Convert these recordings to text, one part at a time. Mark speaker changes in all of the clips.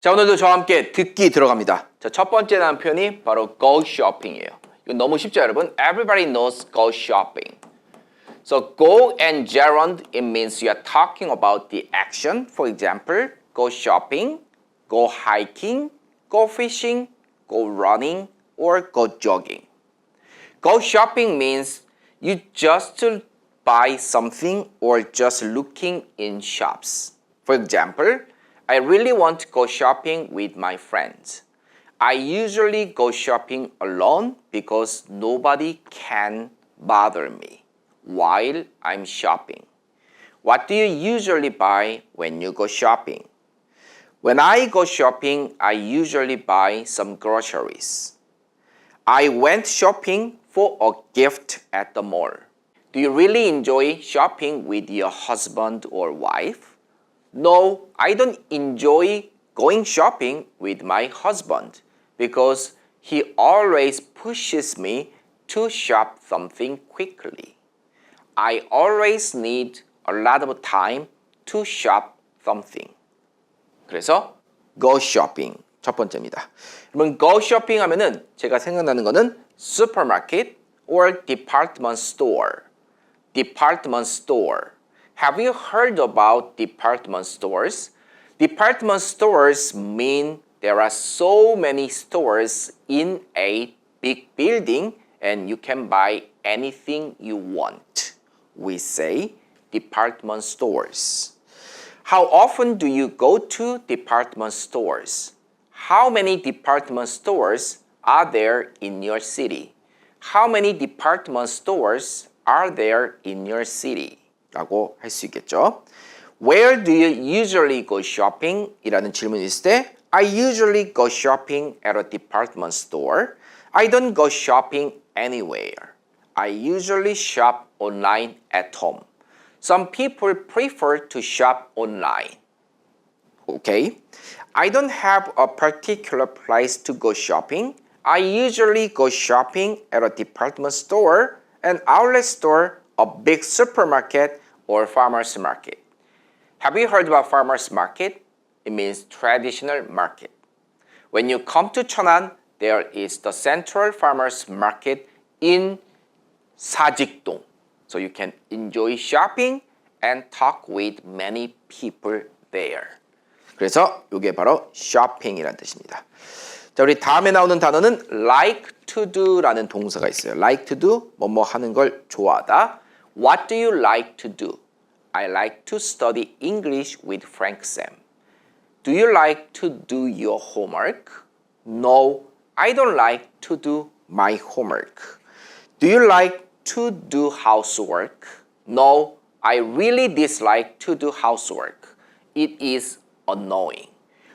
Speaker 1: 자, 오늘도 저와 함께 듣기 들어갑니다. 자, 첫 번째 나온 표현이 바로 go shopping이에요. 이거 너무 쉽죠, 여러분? Everybody knows go shopping. So go and gerund it means you are talking about the action. For example, go shopping, go hiking, go fishing, go running, or go jogging. Go shopping means you just buy something or just looking in shops. For example, I really want to go shopping with my friends. I usually go shopping alone because nobody can bother me while I'm shopping. What do you usually buy when you go shopping? When I go shopping, I usually buy some groceries. I went shopping for a gift at the mall. Do you really enjoy shopping with your husband or wife? No, I don't enjoy going shopping with my husband because he always pushes me to shop something quickly. I always need a lot of time to shop something. 그래서 go shopping 첫 번째입니다. 여러분 go shopping 하면은 제가 생각나는 거는 supermarket or department store. department store. have you heard about department stores? Department stores mean there are so many stores in a big building and you can buy anything you want. We say department stores. How often do you go to department stores? How many department stores are there in your city? How many department stores are there in your city? 라고 할 수 있겠죠. Where do you usually go shopping? 이라는 질문이 있을 때 I usually go shopping at a department store. I don't go shopping anywhere. I usually shop online at home. Some people prefer to shop online. Okay. I don't have a particular place to go shopping. I usually go shopping at a department store, an outlet store, a big supermarket, or farmer's market. Have you heard about farmer's market? It means traditional market. When you come to Cheonan, there is the central farmer's market in Sajikdong. So you can enjoy shopping and talk with many people there. 그래서 이게 바로 shopping이라는 뜻입니다. 자, 우리 다음에 나오는 단어는 like to do라는 동사가 있어요. like to do, 뭐뭐 하는 걸 좋아하다. What do you like to do? I like to study English with Frank Sam. Do you like to do your homework? No, I don't like to do my homework. Do you like to do housework? No, I really dislike to do housework. It is annoying.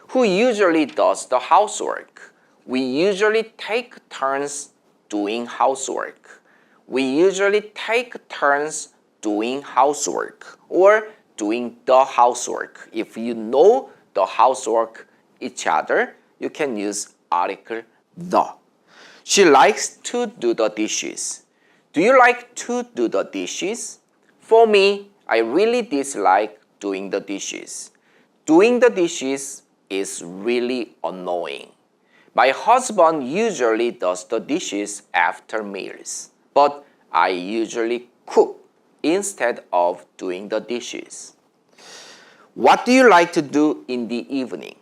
Speaker 1: Who usually does the housework? We usually take turns doing housework. We usually take turns doing housework or doing the housework. If you know the housework each other, you can use article the. She likes to do the dishes. Do you like to do the dishes? For me, I really dislike doing the dishes. Doing the dishes is really annoying. My husband usually does the dishes after meals, but I usually cook instead of doing the dishes. What do you like to do in the evening?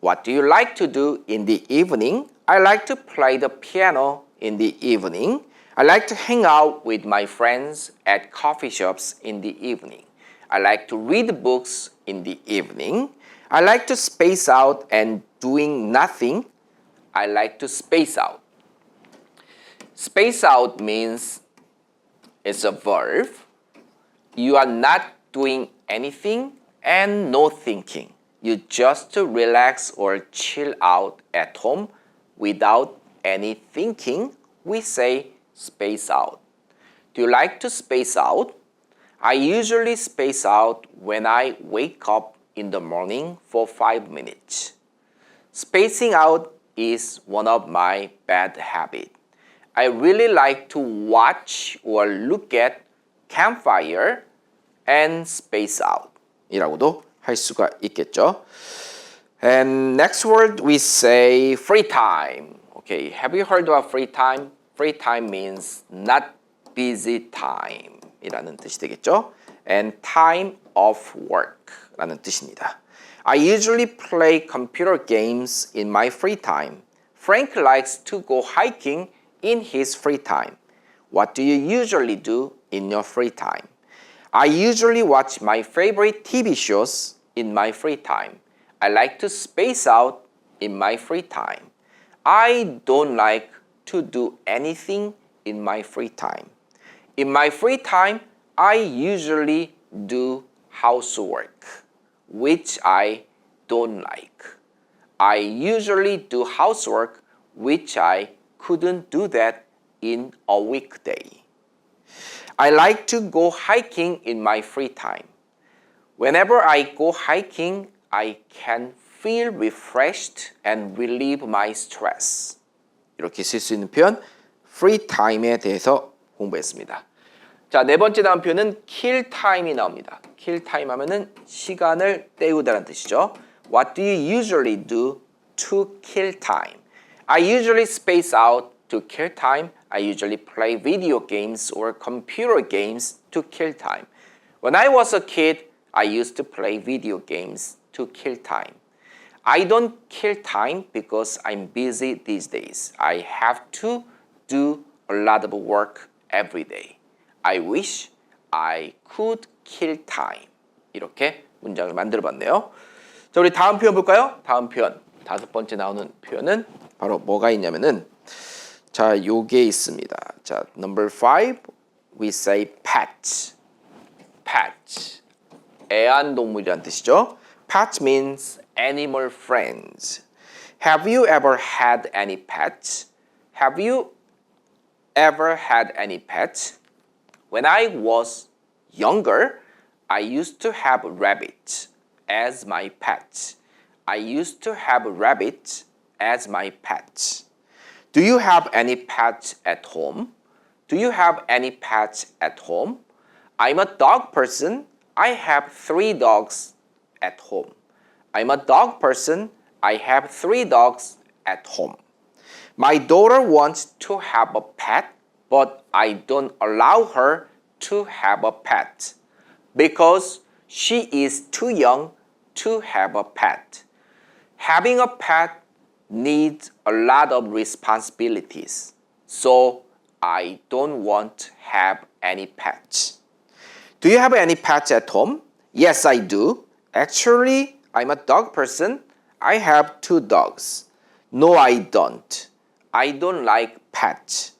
Speaker 1: What do you like to do in the evening? I like to play the piano in the evening. I like to hang out with my friends at coffee shops in the evening. I like to read books in the evening. I like to space out and doing nothing. I like to space out. Space out means it's a verb. You are not doing anything and no thinking. You just relax or chill out at home without any thinking. We say space out. Do you like to space out? I usually space out when I wake up in the morning for five minutes. Spacing out is one of my bad habits. I really like to watch or look at campfire and space out 이라고도 할 수가 있겠죠. And next word we say free time. Okay, have you heard about free time? Free time means not busy time 이라는 뜻이 되겠죠? And time of work 라는 뜻입니다. I usually play computer games in my free time. Frank likes to go hiking in his free time. What do you usually do in your free time? I usually watch my favorite TV shows in my free time. I like to space out in my free time. I don't like to do anything in my free time. In my free time, I usually do housework, which I don't like. I usually do housework, which I couldn't do that in a weekday. I like to go hiking in my free time. Whenever I go hiking, I can feel refreshed and relieve my stress. 이렇게 쓸 수 있는 표현 free time에 대해서 공부했습니다. 자, 네 번째 다음 표현은 kill time이 나옵니다. kill time 하면은 시간을 때우다는 뜻이죠. What do you usually do to kill time? I usually space out to kill time. I usually play video games or computer games to kill time. When I was a kid, I used to play video games to kill time. I don't kill time because I'm busy these days. I have to do a lot of work every day. I wish I could kill time. 이렇게 문장을 만들어 봤네요. 자, 우리 다음 표현 볼까요? 다음 표현. 다섯 번째 나오는 표현은 바로 뭐가 있냐면은 자, 요게 있습니다. 자, number five, we say pet. pet. 애완동물이란 뜻이죠. Pet means animal friends. Have you ever had any pets? Have you ever had any pets? When I was younger, I used to have rabbits as my pets. I used to have a rabbit as my pet. Do you have any pets at home? Do you have any pets at home? I'm a dog person. I have three dogs at home. I'm a dog person. I have three dogs at home. My daughter wants to have a pet, but I don't allow her to have a pet because she is too young to have a pet. Having a pet needs a lot of responsibilities, so I don't want to have any pets. Do you have any pets at home? Yes, I do. Actually, I'm a dog person. I have two dogs. No, I don't. I don't like pets.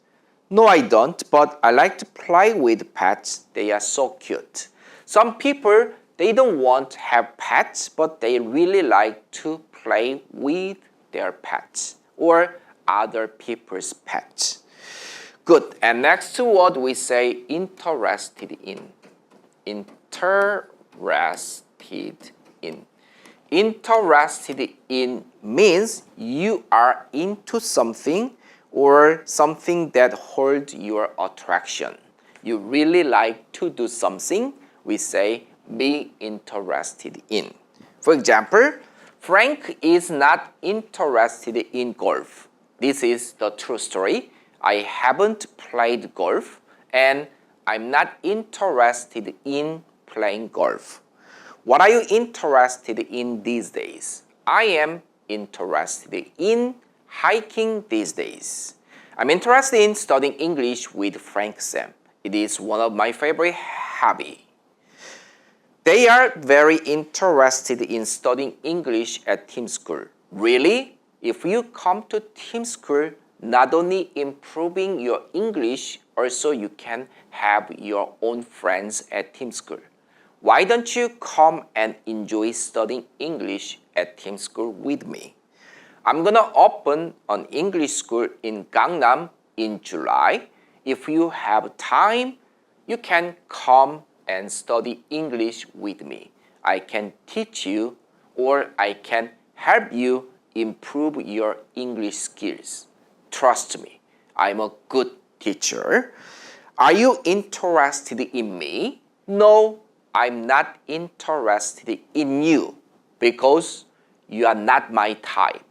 Speaker 1: No, I don't, but I like to play with pets. They are so cute. Some people, they don't want to have pets, but they really like to play with their pets or other people's pets. Good. And next word we say interested in. Interested in. Interested in means you are into something or something that holds your attraction. You really like to do something, we say be interested in. For example, Frank is not interested in golf. This is the true story. I haven't played golf and I'm not interested in playing golf. What are you interested in these days? I am interested in hiking these days. I'm interested in studying English with Frank Sam. It is one of my favorite hobby. They are very interested in studying English at Team School. Really? If you come to Team School, not only improving your English, also you can have your own friends at Team School. Why don't you come and enjoy studying English at Team School with me? I'm gonna open an English school in Gangnam in July. If you have time, you can come and study English with me. I can teach you or I can help you improve your English skills. Trust me, I'm a good teacher. Are you interested in me? No, I'm not interested in you because You are not my type.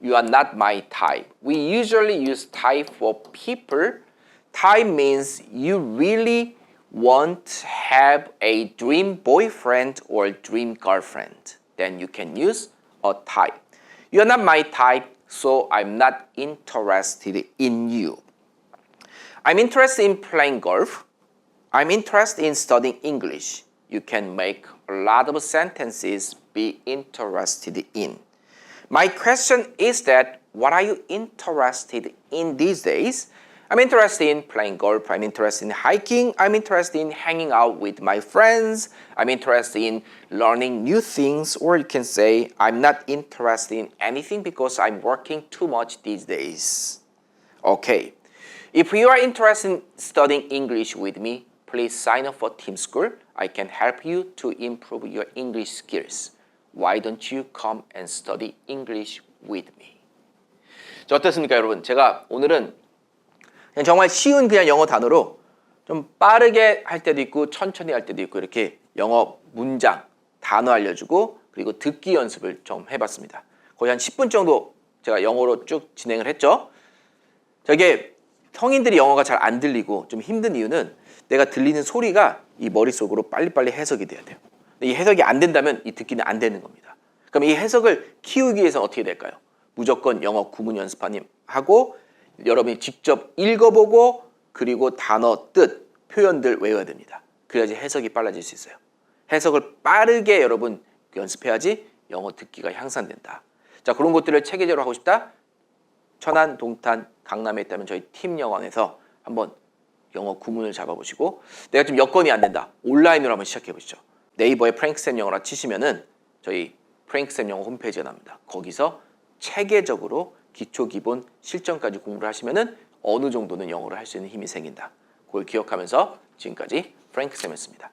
Speaker 1: You are not my type. We usually use type for people. Type means you really want to have a dream boyfriend or dream girlfriend. Then you can use a type. You are not my type, so I'm not interested in you. I'm interested in playing golf. I'm interested in studying English. You can make a lot of sentences be interested in. My question is that what are you interested in these days? I'm interested in playing golf. I'm interested in hiking. I'm interested in hanging out with my friends. I'm interested in learning new things. Or you can say, I'm not interested in anything because I'm working too much these days. Okay. If you are interested in studying English with me, please sign up for Team School. I can help you to improve your English skills. Why don't you come and study English with me? 자, 어떻습니까, 여러분? 제가 오늘은 그냥 정말 쉬운 그냥 영어 단어로 좀 빠르게 할 때도 있고 천천히 할 때도 있고 이렇게 영어 문장, 단어 알려주고 그리고 듣기 연습을 좀 해봤습니다. 거의 한 10분 정도 제가 영어로 쭉 진행을 했죠. 저게 성인들이 영어가 잘 안 들리고 좀 힘든 이유는 내가 들리는 소리가 이 머릿속으로 빨리빨리 해석이 돼야 돼요. 이 해석이 안 된다면 이 듣기는 안 되는 겁니다. 그럼 이 해석을 키우기 위해서 어떻게 될까요? 무조건 영어 구문 연습하님 하고 여러분이 직접 읽어보고 그리고 단어 뜻 표현들 외워야 됩니다. 그래야지 해석이 빨라질 수 있어요. 해석을 빠르게 여러분 연습해야지 영어 듣기가 향상된다. 자 그런 것들을 체계적으로 하고 싶다. 천안, 동탄, 강남에 있다면 저희 팀 영어원에서 한번 영어 구문을 잡아보시고 내가 좀 여건이 안 된다. 온라인으로 한번 시작해 보시죠. 네이버에 프랭크쌤 영어라 치시면은 저희 프랭크쌤 영어 홈페이지가 납니다. 거기서 체계적으로 기초 기본 실전까지 공부를 하시면은 어느 정도는 영어를 할 수 있는 힘이 생긴다. 그걸 기억하면서 지금까지 프랭크 쌤이었습니다.